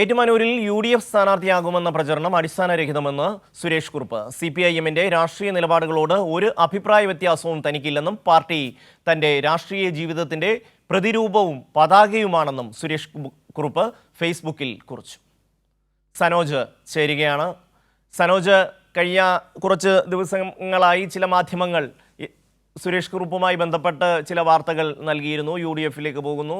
ഏറ്റുമാനൂരിൽ U D F സ്ഥാനാർത്ഥിയാകുമെന്ന പ്രചരണം അടിസ്ഥാനരഹിതമെന്ന് Suresh Kurup. C P I എമ്മിന്റെ രാഷ്ട്രീയ നിലപാടുകളോട് ഒരു അഭിപ്രായ വ്യത്യാസവും തനിക്കില്ലെന്നും പാർട്ടി തന്റെ രാഷ്ട്രീയ ജീവിതത്തിന്റെ പ്രതിരൂപവും പതാകയുമാണെന്നും സുരേഷ് കുറുപ്പ് ഫേസ്ബുക്കിൽ കുറിച്ചു. സനോജ് ചേരുകയാണ്. സനോജ് കഴിഞ്ഞ കുറച്ച് ദിവസങ്ങളായി ചില മാധ്യമങ്ങൾ സുരേഷ് കുറുപ്പുമായി ബന്ധപ്പെട്ട് ചില വാർത്തകൾ നൽകിയിരുന്നു. യു ഡി എഫിലേക്ക് പോകുന്നു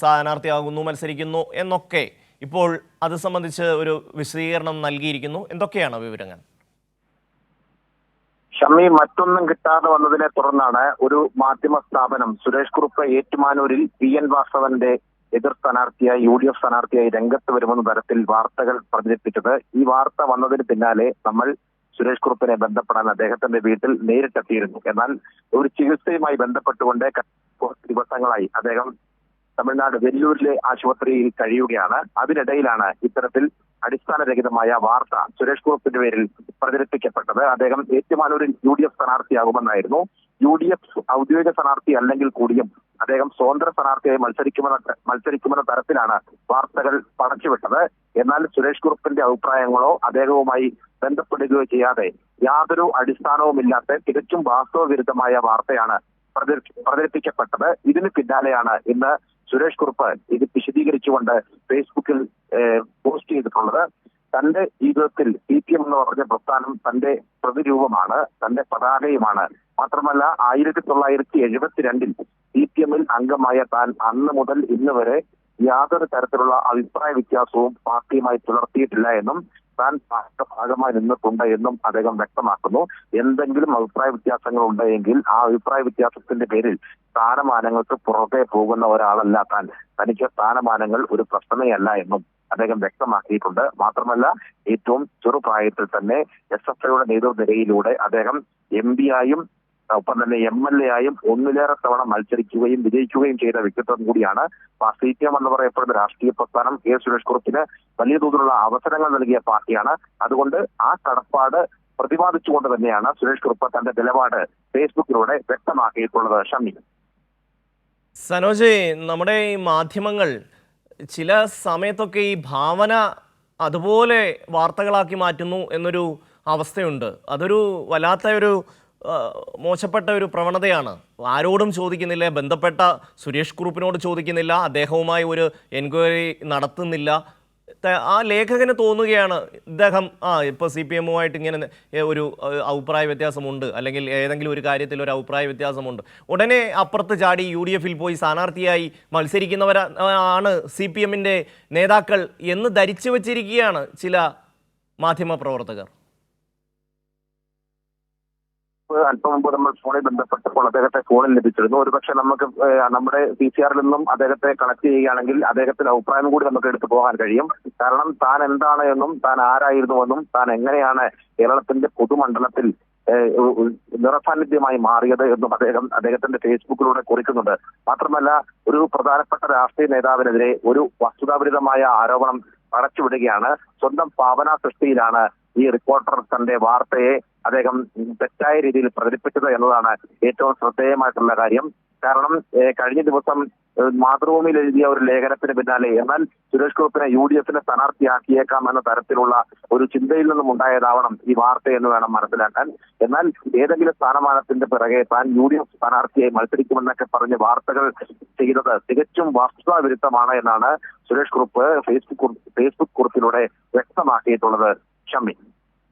സ്ഥാനാർത്ഥിയാകുന്നു മത്സരിക്കുന്നു എന്നൊക്കെ ഇപ്പോൾ അത് സംബന്ധിച്ച് ഒരു വിശദീകരണം നൽകിയിരിക്കുന്നു. എന്തൊക്കെയാണ് വിവരങ്ങൾ? ഷമി മറ്റൊന്നും കിട്ടാതെ വന്നതിനെ തുടർന്നാണ് ഒരു മാധ്യമ സ്ഥാപനം സുരേഷ് കുറുപ്പ് ഏറ്റുമാനൂരിൽ പി എൻ വാസവന്റെ എതിർ സ്ഥാനാർത്ഥിയായി യു ഡി എഫ് സ്ഥാനാർത്ഥിയായി രംഗത്ത് വരുമെന്ന തരത്തിൽ വാർത്തകൾ പ്രചരിപ്പിച്ചത്. ഈ വാർത്ത വന്നതിന് പിന്നാലെ നമ്മൾ സുരേഷ് കുറുപ്പിനെ ബന്ധപ്പെടാൻ അദ്ദേഹത്തിന്റെ വീട്ടിൽ നേരിട്ടെത്തിയിരുന്നു. എന്നാൽ ഒരു ചികിത്സയുമായി ബന്ധപ്പെട്ടുകൊണ്ട് ദിവസങ്ങളായി അദ്ദേഹം തമിഴ്നാട് വെല്ലൂരിലെ ആശുപത്രിയിൽ കഴിയുകയാണ്. അതിനിടയിലാണ് ഇത്തരത്തിൽ അടിസ്ഥാനരഹിതമായ വാർത്ത സുരേഷ് ഗോപിന്റെ പേരിൽ പ്രചരിപ്പിക്കപ്പെട്ടത്. അദ്ദേഹം ഏറ്റുമാനൂരിൽ യു ഡി എഫ് സ്ഥാനാർത്ഥിയാകുമെന്നായിരുന്നു. യു ഡി എഫ് ഔദ്യോഗിക സ്ഥാനാർത്ഥി അല്ലെങ്കിൽ കൂടിയും അദ്ദേഹം സ്വതന്ത്ര സ്ഥാനാർത്ഥിയായി മത്സരിക്കുമെന്ന മത്സരിക്കുമെന്ന തരത്തിലാണ് വാർത്തകൾ പടച്ചുവിട്ടത്. എന്നാൽ സുരേഷ് കുറുപ്പിന്റെ അഭിപ്രായങ്ങളോ അദ്ദേഹവുമായി ബന്ധപ്പെടുകയോ ചെയ്യാതെ യാതൊരു അടിസ്ഥാനവുമില്ലാത്ത തികച്ചും വാസ്തവവിരുദ്ധമായ വാർത്തയാണ് പ്രചരി- പ്രചരിപ്പിക്കപ്പെട്ടത്. ഇതിന് പിന്നാലെയാണ് ഇന്ന് സുരേഷ് കുറുപ്പ് ഇത് വിശദീകരിച്ചുകൊണ്ട് ഫേസ്ബുക്കിൽ പോസ്റ്റ് ചെയ്തിട്ടുള്ളത്. തന്റെ ജീവിതത്തിൽ സി പി എം എന്ന് പറഞ്ഞ പ്രസ്ഥാനം തന്റെ പ്രതിരൂപമാണ് തന്റെ പതാകയുമാണ്. മാത്രമല്ല ആയിരത്തി തൊള്ളായിരത്തി എഴുപത്തിരണ്ടിൽ സി പി എമ്മിൽ അംഗമായ താൻ അന്ന് മുതൽ ഇന്ന് വരെ യാതൊരു തരത്തിലുള്ള അഭിപ്രായ വ്യത്യാസവും പാർട്ടിയുമായി പുലർത്തിയിട്ടില്ല എന്നും താൻ പാർട്ടിയുടെ ഭാഗമായി നിന്നിട്ടുണ്ട് എന്നും അദ്ദേഹം വ്യക്തമാക്കുന്നു. എന്തെങ്കിലും അഭിപ്രായ വ്യത്യാസങ്ങൾ ഉണ്ടെങ്കിൽ ആ അഭിപ്രായ വ്യത്യാസത്തിന്റെ പേരിൽ സ്ഥാനമാനങ്ങൾക്ക് പുറകെ പോകുന്ന ഒരാളല്ല താൻ. തനിക്ക് സ്ഥാനമാനങ്ങൾ ഒരു പ്രശ്നമേയല്ല എന്നും അദ്ദേഹം വ്യക്തമാക്കിയിട്ടുണ്ട്. മാത്രമല്ല ഏറ്റവും ചെറുപ്രായത്തിൽ തന്നെ എസ് എഫ് ഐയുടെ നേതൃനിരയിലൂടെ അദ്ദേഹം എം പി ആയും ഒപ്പം തന്നെ എം എൽ എ ആയും ഒന്നിലേറെ തവണ മത്സരിക്കുകയും വിജയിക്കുകയും ചെയ്ത വ്യക്തിത്വം കൂടിയാണ് സി എന്ന് പറയപ്പെടുന്ന രാഷ്ട്രീയ പ്രസ്ഥാനം കെ സുരേഷ് കുറുപ്പിന് വലിയ തോതിലുള്ള അവസരങ്ങൾ നൽകിയ പാർട്ടിയാണ്. അതുകൊണ്ട് ആ കടപ്പാട് പ്രതിപാദിച്ചുകൊണ്ട് തന്നെയാണ് സുരേഷ് കുറുപ്പ് തന്റെ നിലപാട് ഫേസ്ബുക്കിലൂടെ വ്യക്തമാക്കിയിട്ടുള്ളത്. ഷമി സനോജ് നമ്മുടെ ഈ മാധ്യമങ്ങൾ ചില സമയത്തൊക്കെ ഈ ഭാവന അതുപോലെ വാർത്തകളാക്കി മാറ്റുന്നു എന്നൊരു അവസ്ഥയുണ്ട്. അതൊരു വല്ലാത്ത ഒരു മോശപ്പെട്ട ഒരു പ്രവണതയാണ്. ആരോടും ചോദിക്കുന്നില്ല ബന്ധപ്പെട്ട സുരേഷ് കുറുപ്പിനോട് ചോദിക്കുന്നില്ല അദ്ദേഹവുമായി ഒരു എൻക്വയറി നടത്തുന്നില്ല. ആ ലേഖകന് തോന്നുകയാണ് ഇദ്ദേഹം ആ ഇപ്പോൾ സി പി എമ്മുമായിട്ട് ഇങ്ങനെ ഒരു അഭിപ്രായ വ്യത്യാസമുണ്ട്. അല്ലെങ്കിൽ ഏതെങ്കിലും ഒരു കാര്യത്തിൽ ഒരു അഭിപ്രായ വ്യത്യാസമുണ്ട്. ഉടനെ അപ്പുറത്ത് ചാടി യു ഡി എഫിൽ പോയി സ്ഥാനാർത്ഥിയായി മത്സരിക്കുന്നവരാണ് സി പി നേതാക്കൾ എന്ന് ധരിച്ചു വച്ചിരിക്കുകയാണ് ചില മാധ്യമ പ്രവർത്തകർ. അല്പം മുമ്പ് നമ്മൾ ഫോണിൽ ബന്ധപ്പെട്ടപ്പോൾ അദ്ദേഹത്തെ ഫോണിൽ ലഭിച്ചിരുന്നു. ഒരുപക്ഷെ നമുക്ക് നമ്മുടെ പി സി ആറിൽ നിന്നും അദ്ദേഹത്തെ കണക്ട് ചെയ്യുകയാണെങ്കിൽ അദ്ദേഹത്തിന്റെ അഭിപ്രായം കൂടി നമുക്ക് എടുത്തു പോകാൻ കഴിയും. കാരണം താൻ എന്താണ് എന്നും താൻ ആരായിരുന്നുവെന്നും താൻ എങ്ങനെയാണ് കേരളത്തിന്റെ പൊതുമണ്ഡലത്തിൽ നിറസാന്നിധ്യമായി മാറിയത് എന്നും അദ്ദേഹം അദ്ദേഹത്തിന്റെ ഫേസ്ബുക്കിലൂടെ കുറിക്കുന്നുണ്ട്. മാത്രമല്ല ഒരു പ്രധാനപ്പെട്ട രാഷ്ട്രീയ നേതാവിനെതിരെ ഒരു വസ്തുതാപരിതമായ ആരോപണം അടച്ചുവിടുകയാണ്. സ്വന്തം പാവന സൃഷ്ടിയിലാണ് ഈ റിപ്പോർട്ടർ തന്റെ വാർത്തയെ അദ്ദേഹം തെറ്റായ രീതിയിൽ പ്രചരിപ്പിച്ചത് എന്നതാണ് ഏറ്റവും ശ്രദ്ധേയമായിട്ടുള്ള കാര്യം. കാരണം കഴിഞ്ഞ ദിവസം മാതൃഭൂമിയിൽ എഴുതിയ ഒരു ലേഖനത്തിന് പിന്നാലെ എന്നാൽ സുരേഷ് ഗോപിനെ യു ഡി എഫിനെ സ്ഥാനാർത്ഥിയാക്കിയേക്കാം എന്ന തരത്തിലുള്ള ഒരു ചിന്തയിൽ നിന്നും ഉണ്ടായതാവണം ഈ വാർത്ത എന്ന് വേണം മനസ്സിലാക്കാൻ. എന്നാൽ ഏതെങ്കിലും സ്ഥാനമാനത്തിന്റെ പിറകെ താൻ യു ഡി എഫ് സ്ഥാനാർത്ഥിയായി മത്സരിക്കുമെന്നൊക്കെ പറഞ്ഞ് വാർത്തകൾ ചെയ്തത് തികച്ചും വസ്തുതാവിരുദ്ധമാണ് എന്നാണ് സുരേഷ് കുറുപ്പ് ഫേസ്ബുക്ക് ഫേസ്ബുക്ക് കുറിപ്പിലൂടെ വ്യക്തമാക്കിയിട്ടുള്ളത്. 上面。